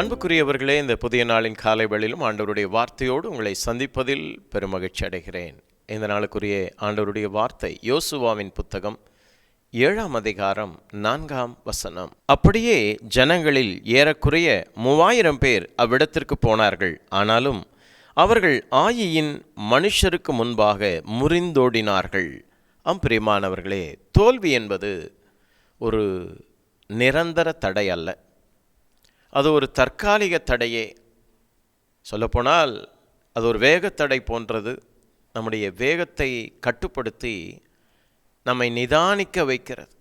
அன்புக்குரியவர்களே இந்த புதிய நாளின் காலை வேளையிலும் ஆண்டவருடைய வார்த்தையோடு உங்களை சந்திப்பதில் பெருமகிழ்ச்சி அடைகிறேன். இந்த நாளுக்குரிய ஆண்டவருடைய வார்த்தை யோசுவாவின் புத்தகம் ஏழாம் அதிகாரம் நான்காம் வசனம். அப்படியே ஜனங்களில் ஏறக்குறைய மூவாயிரம் பேர் அவ்விடத்திற்கு போனார்கள். ஆனாலும் அவர்கள் ஆயியின் மனுஷருக்கு முன்பாக முறிந்தோடினார்கள். அம்பிரியமானவர்களே தோல்வி என்பது ஒரு நிரந்தர தடை அல்ல. அது ஒரு தற்காலிக தடையே. சொல்லப்போனால் அது ஒரு வேகத்தடை போன்றது. நம்முடைய வேகத்தை கட்டுப்படுத்தி நம்மை நிதானிக்க வைக்கிறது.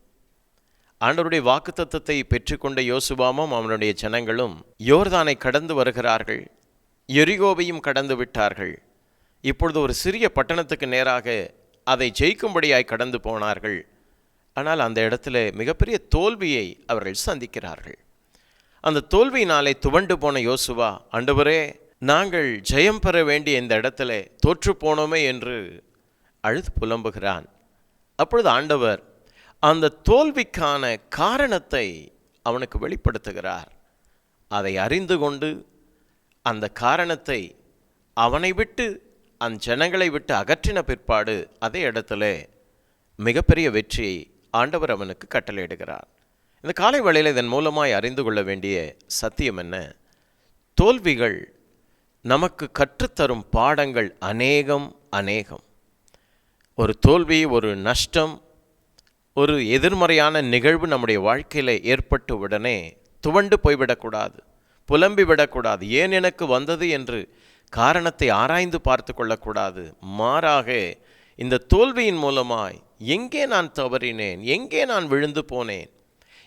ஆண்டவருடைய வாக்குத்தத்தத்தை பெற்றுக்கொண்ட யோசுவாமும் அவனுடைய ஜனங்களும் யோர்தானை கடந்து வருகிறார்கள். எரிகோவையும் கடந்து விட்டார்கள். இப்பொழுது ஒரு சிறிய பட்டணத்துக்கு நேராக அதை ஜெயிக்கும்படியாய் கடந்து போனார்கள். ஆனால் அந்த இடத்துல மிகப்பெரிய தோல்வியை அவர்கள் சந்திக்கிறார்கள். அந்த தோல்வியினாலே துவண்டு போன யோசுவா ஆண்டவரே நாங்கள் ஜெயம் பெற வேண்டிய இந்த இடத்துல தோற்று போனோமே என்று அழுது புலம்புகிறான். அப்பொழுது ஆண்டவர் அந்த தோல்விக்கான காரணத்தை அவனுக்கு வெளிப்படுத்துகிறார். அதை அறிந்து கொண்டு அந்த காரணத்தை அவனை விட்டு அந்த ஜனங்களை விட்டு அகற்றின பிற்பாடு அதே இடத்துல மிகப்பெரிய வெற்றியை ஆண்டவர் அவனுக்கு கட்டளையிடுகிறார். இந்த காலை வேளையில் இதன் மூலமாய் அறிந்து கொள்ள வேண்டிய சத்தியம் என்ன? தோல்விகள் நமக்கு கற்றுத்தரும் பாடங்கள் அநேகம் அநேகம். ஒரு தோல்வி ஒரு நஷ்டம் ஒரு எதிர்மறையான நிகழ்வு நம்முடைய வாழ்க்கையில் ஏற்பட்ட உடனே துவண்டு போய்விடக்கூடாது புலம்பி விடக்கூடாது. ஏன் எனக்கு வந்தது என்று காரணத்தை ஆராய்ந்து பார்த்து கொள்ளக்கூடாது. மாறாக இந்த தோல்வியின் மூலமாய் எங்கே நான் தவறினேன் எங்கே நான் விழுந்து போனேன்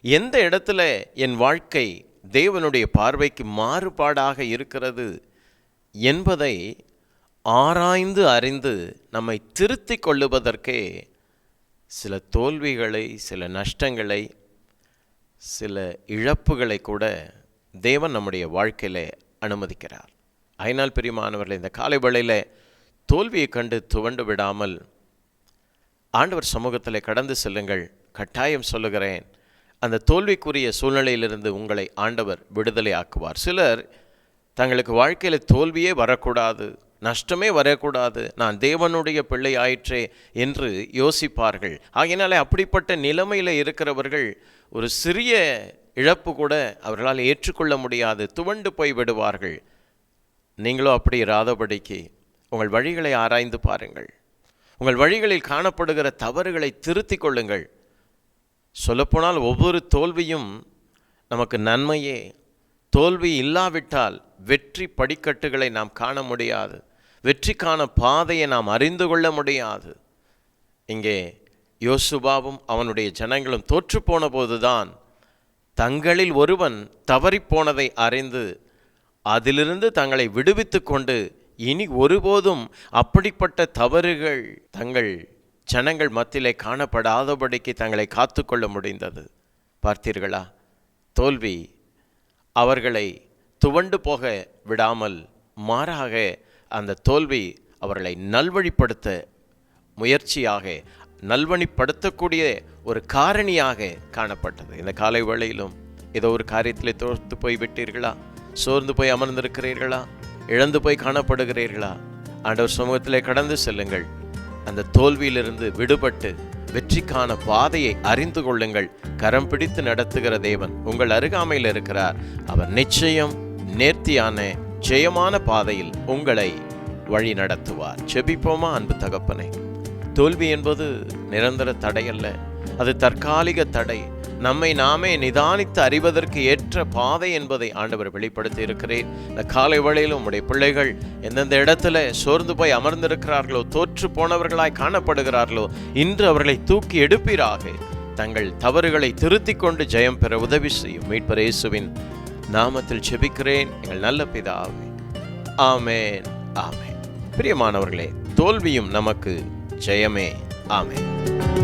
எந்த இடத்துல என் வாழ்க்கை தேவனுடைய பார்வைக்கு மாறுபாடாக இருக்கிறது என்பதை ஆராய்ந்து அறிந்து நம்மை திருத்தி கொள்ளுவதற்கே சில தோல்விகளை சில நஷ்டங்களை சில இழப்புகளை கூட தேவன் நம்முடைய வாழ்க்கையில் அனுமதிக்கிறார். ஐநாள் பிரியமானவர்கள் இந்த காலை வேளையில் தோல்வியை கண்டு துவண்டு விடாமல் ஆண்டவர் சமூகத்தில் கடந்து செல்லுங்கள். கட்டாயம் சொல்லுகிறேன். அந்த தோல்விக்குரிய சூழ்நிலையிலிருந்து உங்களை ஆண்டவர் விடுதலை ஆக்குவார் சிலர் தங்களுக்கு வாழ்க்கையில் தோல்வியே வரக்கூடாது நஷ்டமே வரக்கூடாது நான் தேவனுடைய பிள்ளை ஆயிற்றே என்று யோசிப்பார்கள். ஆகையினாலே அப்படிப்பட்ட நிலைமையில் இருக்கிறவர்கள் ஒரு சிறிய இழப்பு கூட அவர்களால் ஏற்றுக்கொள்ள முடியாது துவண்டு போய் விடுவார்கள். நீங்களும் அப்படி இராதபடிக்கு உங்கள் வழிகளை ஆராய்ந்து பாருங்கள். உங்கள் வழிகளில் காணப்படுகிற தவறுகளை திருத்தி கொள்ளுங்கள். சொல்லப்போனால் ஒவ்வொரு தோல்வியும் நமக்கு நன்மையே. தோல்வி இல்லாவிட்டால் வெற்றி படிக்கட்டுகளை நாம் காண முடியாது. வெற்றிக்கான பாதையை நாம் அறிந்து கொள்ள முடியாது. இங்கே யோசுபாவும் அவனுடைய ஜனங்களும் தோற்றுப்போன போதுதான் தங்களில் ஒருவன் தவறிப்போனதை அறிந்து அதிலிருந்து தங்களை விடுவித்து கொண்டு இனி ஒருபோதும் அப்படிப்பட்ட தவறுகள் தங்கள் ஜனங்கள் மத்தியிலே காணப்படாதபடிக்கு தங்களை காத்துக்கொள்ள முடிந்தது. பார்த்தீர்களா? தோல்வி அவர்களை துவண்டு போக விடாமல் மாறாக அந்த தோல்வி அவர்களை நல்வழிப்படுத்த முயற்சியாக நல்வழிப்படுத்தக்கூடிய ஒரு காரணியாக காணப்பட்டது. இந்த காலை வேளையிலும் ஏதோ ஒரு காரியத்தில் தோர்த்து போய் விட்டீர்களா? சோர்ந்து போய் அமர்ந்திருக்கிறீர்களா? இழந்து போய் காணப்படுகிறீர்களா? ஆண்டவர் சமூகத்திலே கடந்து செல்லுங்கள். அந்த தோல்வியிலிருந்து விடுபட்டு வெற்றிக்கான பாதையை அறிந்து கொள்ளுங்கள். கரம் பிடித்து நடத்துகிற தேவன் உங்கள் அருகாமையில் இருக்கிறார். அவர் நிச்சயம் நேர்த்தியான ஜெயமான பாதையில் உங்களை வழி நடத்துவார். செபிப்போமா அன்பு தகப்பனை? தோல்வி என்பது நிரந்தர தடை அல்ல அது தற்காலிக தடை. நம்மை நாமே நிதானித்து அறிவதற்கு ஏற்ற பாதை என்பதை ஆண்டவர் வெளிப்படுத்தி இருக்கிறேன் இந்த காலை வேளையில் உம்முடைய பிள்ளைகள் எந்தெந்த இடத்துல சோர்ந்து போய் அமர்ந்திருக்கிறார்களோ தோற்று போனவர்களாய் காணப்படுகிறார்களோ இன்று அவர்களை தூக்கி எடுப்பீராக. தங்கள் தவறுகளை திருத்திக் கொண்டு ஜெயம் பெற உதவி செய்யும் மீட்பர் இயேசுவின் நாமத்தில் செபிக்கிறேன் எங்கள் நல்ல பிதாவே. ஆமேன். ஆமேன். பிரியமானவர்களே தோல்வியும் நமக்கு ஜெயமே. ஆமேன்.